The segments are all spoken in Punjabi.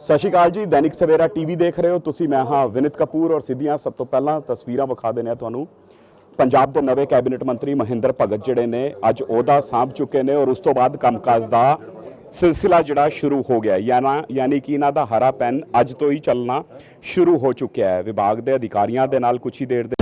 ਸਤਿ ਸ਼੍ਰੀ ਅਕਾਲ ਜੀ, ਦੈਨਿਕ ਸਵੇਰਾ ਟੀਵੀ ਦੇਖ ਰਹੇ ਹੋ ਤੁਸੀਂ, ਮੈਂ ਹਾਂ ਵਿਨਿਤ ਕਪੂਰ ਔਰ ਸਿੱਧੀਆਂ ਸਭ ਤੋਂ ਪਹਿਲਾਂ ਤਸਵੀਰਾਂ ਵਿਖਾ ਦਿੰਦੇ ਹਾਂ ਤੁਹਾਨੂੰ। ਪੰਜਾਬ ਦੇ ਨਵੇਂ ਕੈਬਨਿਟ ਮੰਤਰੀ ਮਹਿੰਦਰ ਭਗਤ ਜਿਹੜੇ ਨੇ, ਅੱਜ ਉਹਦਾ ਸਾਂਭ ਚੁੱਕੇ ਨੇ ਔਰ ਉਸ ਤੋਂ ਬਾਅਦ ਕੰਮਕਾਜ ਦਾ ਸਿਲਸਿਲਾ ਜਿਹੜਾ ਸ਼ੁਰੂ ਹੋ ਗਿਆ ਯਾਨਾ, ਯਾਨੀ ਕਿ ਇਹਨਾਂ ਦਾ ਹਰਾ ਪੈਨ ਅੱਜ ਤੋਂ ਹੀ ਚੱਲਣਾ ਸ਼ੁਰੂ ਹੋ ਚੁੱਕਿਆ ਹੈ। ਵਿਭਾਗ ਦੇ ਅਧਿਕਾਰੀਆਂ ਦੇ ਨਾਲ ਕੁਝ ਹੀ ਦੇਰ ਦੇ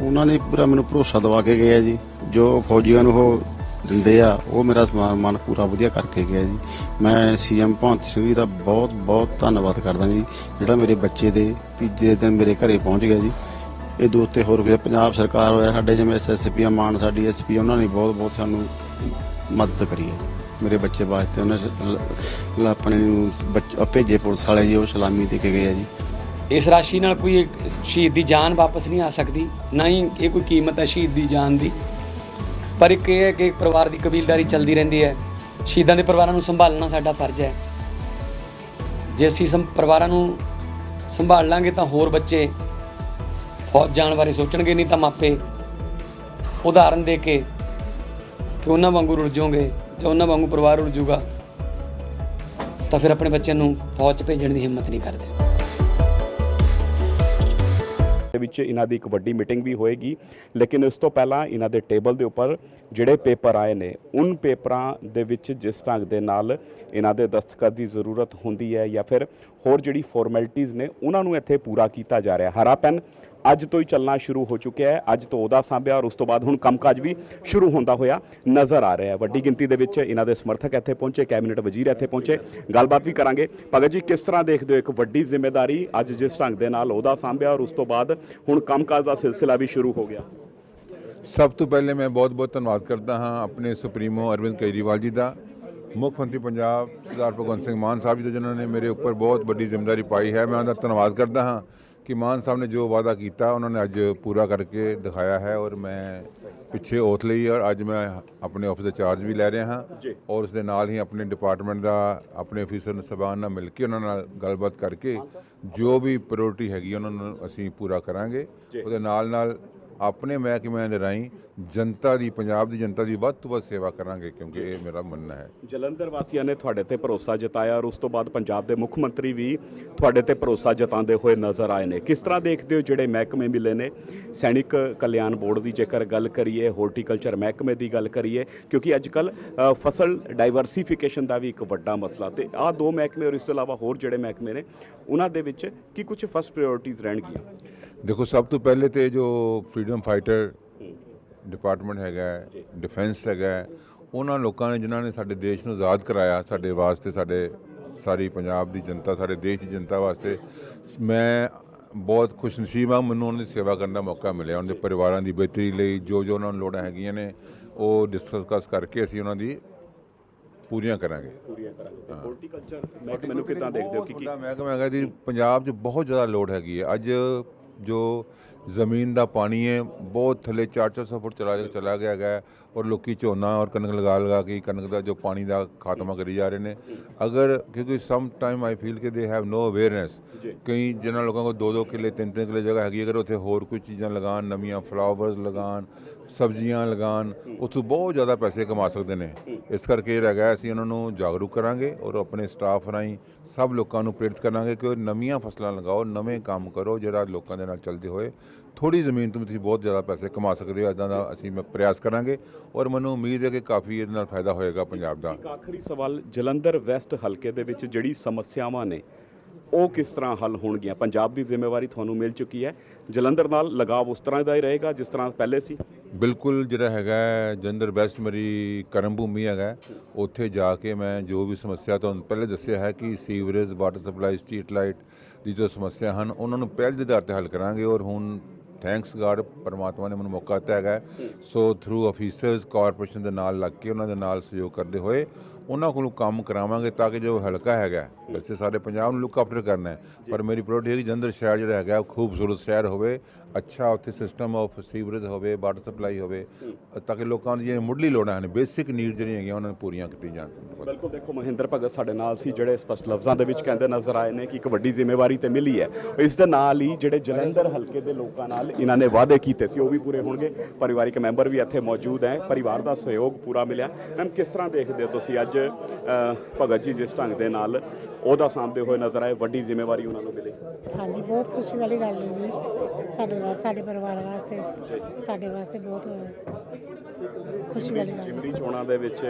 ਉਹਨਾਂ ਨੇ ਪੂਰਾ ਮੈਨੂੰ ਭਰੋਸਾ ਦਵਾ ਕੇ ਗਿਆ ਜੀ। ਜੋ ਫੌਜੀਆਂ ਨੂੰ ਉਹ ਦਿੰਦੇ ਆ, ਉਹ ਮੇਰਾ ਸਮਾਨ ਮਾਨ ਪੂਰਾ ਵਧੀਆ ਕਰਕੇ ਗਿਆ ਜੀ। ਮੈਂ ਸੀਐਮ ਭਗਵੰਤ ਸਿੰਘ ਜੀ ਦਾ ਬਹੁਤ ਬਹੁਤ ਧੰਨਵਾਦ ਕਰਦਾ ਜੀ, ਜਿਹੜਾ ਮੇਰੇ ਬੱਚੇ ਦੇ ਤੀਜੇ ਦਿਨ ਮੇਰੇ ਘਰੇ ਪਹੁੰਚ ਗਿਆ ਜੀ। ਇਹ ਦੋ ਉੱਤੇ ਹੋਰ ਵੀ ਪੰਜਾਬ ਸਰਕਾਰ ਹੋਇਆ, ਸਾਡੇ ਜਿਵੇਂ ਐਸਐਸਪੀ ਮਾਨ ਸਾਡੀ ਐਸਪੀ ਉਹਨਾਂ ਨੇ ਬਹੁਤ ਬਹੁਤ ਸਾਨੂੰ ਮਦਦ ਕਰੀ ਹੈ ਜੀ। ਮੇਰੇ ਬੱਚੇ ਵਾਸਤੇ ਉਹਨਾਂ ਆਪਣੇ ਨੂੰ ਭੇਜੇ ਪੁਲਿਸ ਵਾਲੇ ਜੀ, ਉਹ ਸਲਾਮੀ ਦੇ ਕੇ ਗਏ ਆ ਜੀ। ਇਸ ਰਾਸ਼ੀ ਨਾਲ ਕੋਈ ਸ਼ਹੀਦ ਦੀ ਜਾਨ ਵਾਪਸ ਨਹੀਂ ਆ ਸਕਦੀ, ਨਾ ਹੀ ਇਹ ਕੋਈ ਕੀਮਤ ਹੈ ਸ਼ਹੀਦ ਦੀ ਜਾਨ ਦੀ। ਪਰ ਇੱਕ ਇਹ ਹੈ ਕਿ ਪਰਿਵਾਰ ਦੀ ਕਬੀਲਦਾਰੀ ਚੱਲਦੀ ਰਹਿੰਦੀ ਹੈ। ਸ਼ਹੀਦਾਂ ਦੇ ਪਰਿਵਾਰਾਂ ਨੂੰ ਸੰਭਾਲਣਾ ਸਾਡਾ ਫਰਜ਼ ਹੈ। ਜੇ ਅਸੀਂ ਸੰ, ਪਰਿਵਾਰਾਂ ਨੂੰ ਸੰਭਾਲ ਲਾਂਗੇ ਤਾਂ ਹੋਰ ਬੱਚੇ ਫੌਜ ਜਾਣ ਬਾਰੇ ਸੋਚਣਗੇ, ਨਹੀਂ ਤਾਂ ਮਾਪੇ ਉਦਾਹਰਨ ਦੇ ਕੇ ਕਿ ਉਹਨਾਂ ਵਾਂਗੂ ਰੁੜ ਜਾਓਗੇ ਜਾਂ ਉਹਨਾਂ ਵਾਂਗੂ ਪਰਿਵਾਰ ਰੁੜ ਜਾਊਗਾ, ਤਾਂ ਫਿਰ ਆਪਣੇ ਬੱਚਿਆਂ ਨੂੰ ਫੌਜ 'ਚ ਭੇਜਣ ਦੀ ਹਿੰਮਤ ਨਹੀਂ ਕਰਦੇ। ਵਿੱਚ ਇਹਨਾਂ ਦੀ ਇੱਕ ਵੱਡੀ ਮੀਟਿੰਗ ਵੀ ਹੋਏਗੀ। ਲੇਕਿਨ ਇਸ ਤੋਂ ਪਹਿਲਾਂ ਇਹਨਾਂ ਦੇ ਟੇਬਲ ਦੇ ਉੱਪਰ ਜਿਹੜੇ ਪੇਪਰ ਆਏ ਨੇ, ਉਨ ਪੇਪਰਾਂ ਦੇ ਵਿੱਚ ਜਿਸ ਢੰਗ ਦੇ ਨਾਲ ਇਹਨਾਂ ਦੇ ਦਸਤਖਤ ਦੀ ਜ਼ਰੂਰਤ ਹੁੰਦੀ ਹੈ ਜਾਂ ਫਿਰ ਹੋਰ ਜਿਹੜੀ ਫਾਰਮੈਲਿਟੀਆਂ ਨੇ, ਉਹਨਾਂ ਨੂੰ ਇੱਥੇ ਪੂਰਾ ਕੀਤਾ ਜਾ ਰਿਹਾ। ਹਰਾ ਪੈਨ, ਅੱਜ ਤੋਂ ਹੀ ਚੱਲਣਾ ਸ਼ੁਰੂ ਹੋ ਚੁੱਕਿਆ ਹੈ। ਅੱਜ ਤੋਂ ਉਹਦਾ ਸਾਂਭਿਆ ਔਰ ਉਸ ਤੋਂ ਬਾਅਦ ਹੁਣ ਕੰਮਕਾਜ ਵੀ ਸ਼ੁਰੂ ਹੁੰਦਾ ਹੋਇਆ ਨਜ਼ਰ ਆ ਰਿਹਾ ਹੈ। ਵੱਡੀ ਗਿਣਤੀ ਦੇ ਵਿੱਚ ਇਹਨਾਂ ਦੇ ਸਮਰਥਕ ਇੱਥੇ ਪਹੁੰਚੇ, ਕੈਬਨਿਟ ਵਜ਼ੀਰ ਇੱਥੇ ਪਹੁੰਚੇ। ਗੱਲਬਾਤ ਵੀ ਕਰਾਂਗੇ। ਭਗਤ ਜੀ, ਕਿਸ ਤਰ੍ਹਾਂ ਦੇਖਦੇ ਹੋ ਇੱਕ ਵੱਡੀ ਜ਼ਿੰਮੇਵਾਰੀ ਅੱਜ ਜਿਸ ਢੰਗ ਦੇ ਨਾਲ ਉਹਦਾ ਸਾਂਭਿਆ ਔਰ ਉਸ ਤੋਂ ਬਾਅਦ ਹੁਣ ਕੰਮਕਾਜ ਦਾ ਸਿਲਸਿਲਾ ਵੀ ਸ਼ੁਰੂ ਹੋ ਗਿਆ? ਸਭ ਤੋਂ ਪਹਿਲੇ ਮੈਂ ਬਹੁਤ-ਬਹੁਤ ਧੰਨਵਾਦ ਕਰਦਾ ਹਾਂ ਆਪਣੇ ਸੁਪਰੀਮੋ ਅਰਵਿੰਦ ਕੇਜਰੀਵਾਲ ਜੀ ਦਾ। ਮੁੱਖ ਮੰਤਰੀ ਪੰਜਾਬ ਸਰਦਾਰ ਭਗਵੰਤ ਸਿੰਘ ਮਾਨ ਸਾਹਿਬ ਜੀ ਜਿਨ੍ਹਾਂ ਨੇ ਮੇਰੇ ਉੱਪਰ ਬਹੁਤ ਵੱਡੀ ਜ਼ਿੰਮੇਵਾਰੀ ਪਾਈ ਹੈ ਮੈਂ ਉਹਨਾਂ ਦਾ ਧੰਨਵਾਦ ਕਰਦਾ ਹਾਂ ਕਿ ਮਾਨ ਸਾਹਿਬ ਨੇ ਜੋ ਵਾਅਦਾ ਕੀਤਾ ਉਹਨਾਂ ਨੇ ਅੱਜ ਪੂਰਾ ਕਰਕੇ ਦਿਖਾਇਆ ਹੈ ਔਰ ਮੈਂ ਪਿੱਛੇ ਓਥ ਲਈ ਔਰ ਅੱਜ ਮੈਂ ਆਪਣੇ ਆਫਿਸ ਦਾ ਚਾਰਜ ਵੀ ਲੈ ਰਿਹਾ ਹਾਂ ਔਰ ਉਸ ਦੇ ਨਾਲ ਹੀ ਆਪਣੇ ਡਿਪਾਰਟਮੈਂਟ ਦਾ ਆਪਣੇ ਅਫੀਸਰ ਸਭਾਨ ਨਾਲ ਮਿਲ ਕੇ ਉਹਨਾਂ ਨਾਲ ਗੱਲਬਾਤ ਕਰਕੇ ਜੋ ਵੀ ਪ੍ਰਾਇੋਰਟੀ ਹੈਗੀ ਉਹਨਾਂ ਨੂੰ ਅਸੀਂ ਪੂਰਾ ਕਰਾਂਗੇ। ਉਹਦੇ ਨਾਲ ਨਾਲ ਆਪਣੇ ਮਹਿਕਮਿਆਂ ਦੇ ਰਾਹੀਂ ਜਨਤਾ ਦੀ ਪੰਜਾਬ ਦੀ ਜਨਤਾ ਦੀ ਵੱਧ ਤੋਂ ਵੱਧ ਸੇਵਾ ਕਰਾਂਗੇ ਕਿਉਂਕਿ ਇਹ ਮੇਰਾ ਮੰਨਣਾ ਹੈ। ਜਲੰਧਰ ਵਾਸੀਆਂ ਨੇ ਤੁਹਾਡੇ ਤੇ ਭਰੋਸਾ ਜਤਾਇਆ ਔਰ ਉਸ ਤੋਂ ਬਾਅਦ ਪੰਜਾਬ ਦੇ ਮੁੱਖ ਮੰਤਰੀ ਵੀ ਤੁਹਾਡੇ ਤੇ ਭਰੋਸਾ ਜਤਾਉਂਦੇ ਹੋਏ ਨਜ਼ਰ ਆਏ ਨੇ। ਕਿਸ ਤਰ੍ਹਾਂ ਦੇਖਦੇ ਹੋ ਜਿਹੜੇ ਮਹਿਕਮੇ ਮਿਲੇ ਨੇ? ਸੈਨਿਕ ਕਲਿਆਣ ਬੋਰਡ ਦੀ ਜੇਕਰ ਗੱਲ ਕਰੀਏ ਹਾਰਟੀਕਲਚਰ ਮਹਿਕਮੇ ਦੀ ਗੱਲ ਕਰੀਏ ਕਿਉਂਕਿ ਅੱਜ ਕੱਲ ਫਸਲ ਡਾਈਵਰਸਿਫਿਕੇਸ਼ਨ ਦਾ ਵੀ ਇੱਕ ਵੱਡਾ ਮਸਲਾ ਤੇ ਆਹ ਦੋ ਮਹਿਕਮੇ ਔਰ ਇਸ ਤੋਂ ਇਲਾਵਾ ਹੋਰ ਜਿਹੜੇ ਮਹਿਕਮੇ ਨੇ ਉਹਨਾਂ ਦੇ ਵਿੱਚ ਕੀ ਕੁਝ ਫਸਟ ਪ੍ਰਾਇੋਰਟੀਜ਼ ਰਹਿਣਗੀਆਂ? ਦੇਖੋ ਸਭ ਤੋਂ ਪਹਿਲੇ ਤੇ ਜੋ ਫਰੀडम ਫਾਈਟਰ ਡਿਪਾਰਟਮੈਂਟ ਹੈਗਾ ਹੈ, ਡਿਫੈਂਸ ਹੈਗਾ ਹੈ, ਉਹਨਾਂ ਲੋਕਾਂ ਨੇ ਜਿਨ੍ਹਾਂ ਨੇ ਸਾਡੇ ਦੇਸ਼ ਨੂੰ ਆਜ਼ਾਦ ਕਰਾਇਆ ਸਾਡੇ ਵਾਸਤੇ ਸਾਡੇ ਸਾਰੀ ਪੰਜਾਬ ਦੀ ਜਨਤਾ ਸਾਡੇ ਦੇਸ਼ ਦੀ ਜਨਤਾ ਵਾਸਤੇ ਮੈਂ ਬਹੁਤ ਖੁਸ਼ਨਸੀਬ ਹਾਂ ਮੈਨੂੰ ਉਹਨਾਂ ਦੀ ਸੇਵਾ ਕਰਨ ਦਾ ਮੌਕਾ ਮਿਲਿਆ ਉਹਨਾਂ ਦੇ ਪਰਿਵਾਰਾਂ ਦੀ ਬਿਹਤਰੀ ਲਈ ਜੋ ਜੋ ਉਹਨਾਂ ਨੂੰ ਲੋੜਾਂ ਹੈਗੀਆਂ ਨੇ ਉਹ ਡਿਸਕਸ ਕਰਕੇ ਅਸੀਂ ਉਹਨਾਂ ਦੀ ਪੂਰੀਆਂ ਕਰਾਂਗੇ। ਪੂਰੀਆਂ ਕਰਾਂਗੇ। ਹਾਰਟੀਕਲਚਰ ਮਹਿਕਮੇ ਨੂੰ ਕਿਦਾਂ ਦੇਖਦੇ ਹੋ ਕਿ ਕੀ ਮਹਿਕਮਾ ਹੈਗਾ ਜੀ ਪੰਜਾਬ 'ਚ ਬਹੁਤ ਜ਼ਿਆਦਾ ਲੋਡ ਹੈਗੀ ਹੈ। ਅੱਜ ਜੋ ਜ਼ਮੀਨ ਦਾ ਪਾਣੀ ਹੈ ਬਹੁਤ ਥੱਲੇ 4-400 ਫੁੱਟ ਚਲਾ ਚਲਾ ਗਿਆ ਹੈ ਔਰ ਲੋਕੀ ਝੋਨਾ ਔਰ ਕਣਕ ਲਗਾ ਲਗਾ ਕੇ ਕਣਕ ਦਾ ਜੋ ਪਾਣੀ ਦਾ ਖਾਤਮਾ ਕਰੀ ਜਾ ਰਹੇ ਨੇ। ਅਗਰ ਕਿਉਂਕਿ ਸਮ ਟਾਈਮ ਆਈ ਫੀਲ ਕਿ ਦੇ ਹੈਵ ਨੋ ਅਵੇਅਰਨੈਸ ਕਈ ਜਿਹਨਾਂ ਲੋਕਾਂ ਕੋਲ 2-2 ਕਿੱਲੇ 3-3 ਕਿੱਲੇ ਜਗ੍ਹਾ ਹੈਗੀ ਅਗਰ ਉੱਥੇ ਹੋਰ ਕੋਈ ਚੀਜ਼ਾਂ ਲਗਾਉਣ ਨਵੀਆਂ ਫਲਾਵਰਸ ਲਗਾਉਣ ਸਬਜ਼ੀਆਂ ਲਗਾਉਣ ਉੱਥੋਂ ਬਹੁਤ ਜ਼ਿਆਦਾ ਪੈਸੇ ਕਮਾ ਸਕਦੇ ਨੇ। ਇਸ ਕਰਕੇ ਇਹ ਹੈਗਾ ਅਸੀਂ ਉਹਨਾਂ ਨੂੰ ਜਾਗਰੂਕ ਕਰਾਂਗੇ ਔਰ ਆਪਣੇ ਸਟਾਫ ਰਾਹੀਂ ਸਭ ਲੋਕਾਂ ਨੂੰ ਪ੍ਰੇਰਿਤ ਕਰਾਂਗੇ ਕਿ ਉਹ ਨਵੀਆਂ ਫਸਲਾਂ ਲਗਾਓ ਨਵੇਂ ਕੰਮ ਕਰੋ ਜਿਹੜਾ ਲੋਕਾਂ ਦੇ ਨਾਲ ਚੱਲਦੇ ਹੋਏ ਥੋੜੀ ਜ਼ਮੀਨ ਤੋਂ ਤੁਸੀਂ ਬਹੁਤ ਜ਼ਿਆਦਾ ਪੈਸੇ ਕਮਾ ਸਕਦੇ ਹੋ ਇਦਾਂ ਦਾ ਅਸੀਂ ਮੈਂ ਪ੍ਰਯਾਸ ਕਰਾਂਗੇ ਔਰ ਮੈਨੂੰ ਉਮੀਦ ਹੈ ਕਿ ਕਾਫੀ ਇਹਦੇ ਨਾਲ ਫਾਇਦਾ ਹੋਏਗਾ ਪੰਜਾਬ ਦਾ। ਇੱਕ ਆਖਰੀ ਸਵਾਲ, ਜਲੰਧਰ ਵੈਸਟ ਹਲਕੇ ਦੇ ਵਿੱਚ ਜਿਹੜੀ ਸਮੱਸਿਆਵਾਂ ਨੇ, ਉਹ ਕਿਸ ਤਰ੍ਹਾਂ ਹੱਲ ਹੋਣਗੀਆਂ? ਪੰਜਾਬ ਦੀ ਜ਼ਿੰਮੇਵਾਰੀ ਤੁਹਾਨੂੰ ਮਿਲ ਚੁੱਕੀ ਹੈ। ਜਲੰਧਰ ਨਾਲ ਲਗਾਵ ਉਸ ਤਰ੍ਹਾਂ ਦਾ ਹੀ ਰਹੇਗਾ ਜਿਸ ਤਰ੍ਹਾਂ ਪਹਿਲੇ ਸੀ। ਬਿਲਕੁਲ ਜਿਹੜਾ ਹੈਗਾ ਹੈ, ਜਲੰਧਰ ਵੈਸਟ ਮੇਰੀ ਕਰਮ ਭੂਮੀ ਹੈਗਾ। ਉੱਥੇ ਜਾ ਕੇ ਮੈਂ ਜੋ ਵੀ ਸਮੱਸਿਆ ਤੁਹਾਨੂੰ ਪਹਿਲੇ ਦੱਸਿਆ ਹੈ ਕਿ sewerage water supply street light ਦੀ ਜੋ ਸਮੱਸਿਆ ਹਨ ਉਹਨਾਂ ਨੂੰ ਪਹਿਲ ਦੇ ਆਧਾਰ ਤੇ ਹੱਲ ਕਰਾਂਗੇ ਔਰ ਹੁਣ ਥੈਂਕਸ ਗਾਡ ਪਰਮਾਤਮਾ ਨੇ ਮੈਨੂੰ ਮੌਕਾ ਦਿੱਤਾ ਹੈਗਾ। ਸੋ ਥਰੂ ਆਫੀਸਰਸ ਕਾਰਪੋਰੇਸ਼ਨ ਦੇ ਨਾਲ ਲੱਗ ਕੇ ਉਹਨਾਂ ਦੇ ਨਾਲ ਸਹਿਯੋਗ ਕਰਦੇ ਹੋਏ ਉਹਨਾਂ ਕੋਲੋਂ ਕੰਮ ਕਰਾਵਾਂਗੇ ਤਾਂ ਕਿ ਜੋ ਹਲਕਾ ਹੈਗਾ ਵੈਸੇ ਸਾਰੇ ਪੰਜਾਬ ਨੂੰ ਲੁੱਕ ਆਫਟਰ ਕਰਨਾ ਹੈ। ਪਰ ਮੇਰੀ ਪ੍ਰਾਇੋਰਟੀ ਹੈ ਕਿ ਜਲੰਧਰ ਸ਼ਹਿਰ ਜਿਹੜਾ ਹੈਗਾ ਉਹ ਖੂਬਸੂਰਤ ਸ਼ਹਿਰ ਹੋਵੇ ਅੱਛਾ ਉੱਥੇ ਸਿਸਟਮ ਆਫ ਸੀਵਰੇਜ ਹੋਵੇ ਵਾਟਰ ਸਪਲਾਈ ਹੋਵੇ ਤਾਂ ਕਿ ਲੋਕਾਂ ਦੀ ਜਿਹੜੀਆਂ ਮੁੱਢਲੀ ਲੋੜਾਂ ਹਨ ਬੇਸਿਕ ਨੀਡ ਜਿਹੜੀਆਂ ਹੈਗੀਆਂ ਉਹਨਾਂ ਨੂੰ ਪੂਰੀਆਂ ਕੀਤੀਆਂ ਜਾਣ। ਬਿਲਕੁਲ ਦੇਖੋ ਮਹਿੰਦਰ ਭਗਤ ਸਾਡੇ ਨਾਲ ਸੀ ਜਿਹੜੇ ਸਪਸ਼ਟ ਲਫ਼ਜ਼ਾਂ ਦੇ ਵਿੱਚ ਕਹਿੰਦੇ ਨਜ਼ਰ ਆਏ ਨੇ ਕਿ ਇੱਕ ਵੱਡੀ ਜ਼ਿੰਮੇਵਾਰੀ ਤੇ ਮਿਲੀ ਹੈ। ਇਸ ਦੇ ਨਾਲ ਹੀ ਜਿਹੜੇ ਜਲੰਧਰ ਹਲਕੇ ਦੇ ਲੋਕਾਂ ਨਾਲ ਇਹਨਾਂ ਨੇ ਵਾਅਦੇ ਕੀਤੇ ਸੀ ਉਹ ਵੀ ਪੂਰੇ ਹੋਣਗੇ। ਪਰਿਵਾਰਿਕ ਮੈਂਬਰ ਵੀ ਇੱਥੇ ਮੌਜੂਦ ਹੈ ਪਰਿਵਾਰ ਦਾ ਸਹਿਯੋਗ ਪੂਰਾ ਮਿਲਿਆ। ਮੈਮ ਕਿਸ ਤਰ੍ਹਾਂ ਦੇਖਦੇ ਹੋ ਤੁਸੀਂ ਅੱਜ ਅ, ਭਗਤ ਜੀ ਜਿਸ ਢੰਗ ਦੇ ਨਾਲ ਉਹਦਾ ਸਾਂਭਦੇ ਹੋਏ ਨਜ਼ਰ ਆਏ ਵੱਡੀ ਜ਼ਿੰਮੇਵਾਰੀ ਉਹਨਾਂ ਨੂੰ ਮਿਲੀ। ਹਾਂਜੀ ਬਹੁਤ ਖੁਸ਼ੀ ਵਾਲੀ ਗੱਲ ਹੈ ਜੀ। ਸਾਡੇ ਵਾਸਤੇ ਸਾਡੇ ਪਰਿਵਾਰ ਵਾਸਤੇ ਸਾਡੇ ਵਾਸਤੇ ਬਹੁਤ ਖੁਸ਼ੀ ਵਾਲੀ ਗੱਲ ਹੈ। ਜਿਮਨੀ ਚੋਣਾਂ ਦੇ ਵਿੱਚ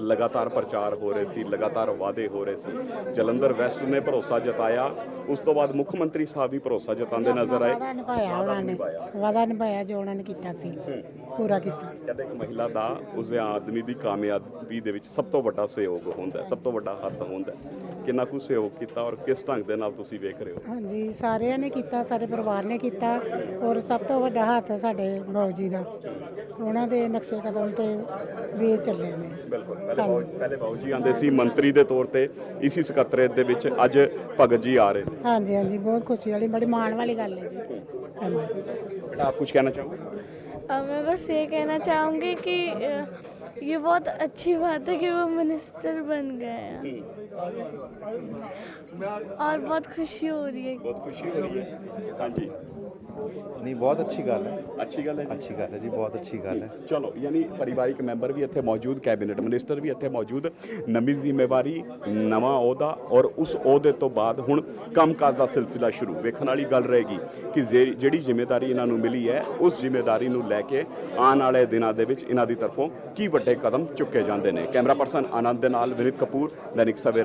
ਲਗਾਤਾਰ ਪ੍ਰਚਾਰ ਹੋ ਰਹੇ ਸੀ ਲਗਾਤਾਰ ਵਾਅਦੇ ਹੋ ਰਹੇ ਸੀ। ਜਲੰਧਰ ਵੈਸਟ ਨੇ ਭਰੋਸਾ ਜਤਾਇਆ। ਉਸ ਤੋਂ ਬਾਅਦ ਮੁੱਖ ਮੰਤਰੀ ਸਾਹਿਬ ਵੀ ਭਰੋਸਾ ਜਤਾਉਂਦੇ ਨਜ਼ਰ ਆਏ। ਵਾਦਾ ਨਿਭਾਇਆ ਉਹਨਾਂ ਨੇ। ਵਾਦਾ ਨਿਭਾਇਆ ਜੋ ਉਹਨਾਂ ਨੇ ਕੀਤਾ ਸੀ। ਪੂਰਾ ਕੀਤਾ। ਕਹਿੰਦੇ ਕਿ ਮਹਿਲਾ ਦਾ ਉਸਦੇ ਆਦਮੀ ਦੀ ਕਾਮਯਾਬੀ ਦੇ ਵਿੱਚ ਸਭ ਤੋਂ ਵੱਡਾ ਸਹਿਯੋਗ ਹੁੰਦਾ ਸਭ ਤੋਂ ਵੱਡਾ ਹੱਥ ਹੁੰਦਾ ਕਿੰਨਾ ਕੁ ਸਹਿਯੋਗ ਕੀਤਾ ਔਰ ਕਿਸ ਢੰਗ ਦੇ ਨਾਲ ਤੁਸੀਂ ਵੇਖ ਰਹੇ ਹੋ? ਹਾਂਜੀ ਸਾਰਿਆਂ ਨੇ ਕੀਤਾ ਸਾਰੇ ਪਰਿਵਾਰ ਨੇ ਕੀਤਾ ਔਰ ਸਭ ਤੋਂ ਵੱਡਾ ਹੱਥ ਸਾਡੇ ਬਾਊ ਜੀ ਦਾ। ਉਹਨਾਂ ਦੇ ਨਕਸ਼ੇ ਕਦਮ ਤੇ ਵੀ ਚੱਲੇ ਨੇ ਬਿਲਕੁਲ ਪਹਿਲੇ ਬਾਊ ਪਹਿਲੇ ਬਾਊ ਜੀ ਆਂਦੇ ਸੀ ਮੰਤਰੀ ਦੇ ਤੌਰ ਤੇ ਇਸੀ ਸਕੱਤਰੇਤ ਦੇ ਵਿੱਚ ਅੱਜ ਭਗਤ ਜੀ ਆ ਰਹੇ ਨੇ ਹਾਂਜੀ ਹਾਂਜੀ ਬਹੁਤ ਖੁਸ਼ੀ ਵਾਲੀ ਬੜੀ ਮਾਣ ਵਾਲੀ ਗੱਲ ਹੈ ਜੀ ਹਾਂਜੀ ਬੇਟਾ ਆਪ ਕੁਝ ਕਹਿਣਾ ਚਾਹੋਗੇ अ, मैं बस ये कहना चाहूँगी कि अ, ये बहुत अच्छी बात है कि वो मिनिस्टर बन गए हैं और बहुत खुशी हो रही है ਬਹੁਤ ਖੁਸ਼ੀ ਹੋ ਰਹੀ ਹੈ ਹਾਂਜੀ ਨਹੀਂ ਬਹੁਤ ਅੱਛੀ ਗੱਲ ਹੈ ਅੱਛੀ ਗੱਲ ਹੈ ਜੀ ਅੱਛੀ ਗੱਲ ਹੈ ਜੀ ਬਹੁਤ ਅੱਛੀ ਗੱਲ ਹੈ ਚਲੋ ਯਾਨੀ ਪਰਿਵਾਰਿਕ ਮੈਂਬਰ ਵੀ ਇੱਥੇ ਮੌਜੂਦ ਕੈਬਨਿਟ ਮਿਨਿਸਟਰ ਵੀ ਇੱਥੇ ਮੌਜੂਦ ਨਵੀਂ ਜ਼ਿੰਮੇਵਾਰੀ ਨਵਾਂ ਅਹੁਦਾ ਔਰ ਉਸ ਅਹੁਦੇ ਤੋਂ ਬਾਅਦ ਹੁਣ ਕੰਮਕਾਜ ਦਾ ਸਿਲਸਿਲਾ ਸ਼ੁਰੂ ਵੇਖਣ ਵਾਲੀ ਗੱਲ ਰਹੇਗੀ ਕਿ ਜੇ- ਜਿਹੜੀ ਜ਼ਿੰਮੇਵਾਰੀ ਇਹਨਾਂ ਨੂੰ ਮਿਲੀ ਹੈ ਉਸ ਜ਼ਿੰਮੇਵਾਰੀ ਨੂੰ ਲੈ ਕੇ ਆਉਣ ਵਾਲੇ ਦਿਨਾਂ ਦੇ ਵਿੱਚ ਇਹਨਾਂ ਦੀ ਤਰਫੋਂ ਕੀ ਵੱਡੇ ਕਦਮ ਚੁੱਕੇ ਜਾਂਦੇ ਨੇ ਕੈਮਰਾ ਪਰਸਨ ਆਨੰਦ ਦੇ ਨਾਲ ਵਿਨੀਤ ਕਪੂਰ ਦੈਨਿਕ ਸਵੇਰਾ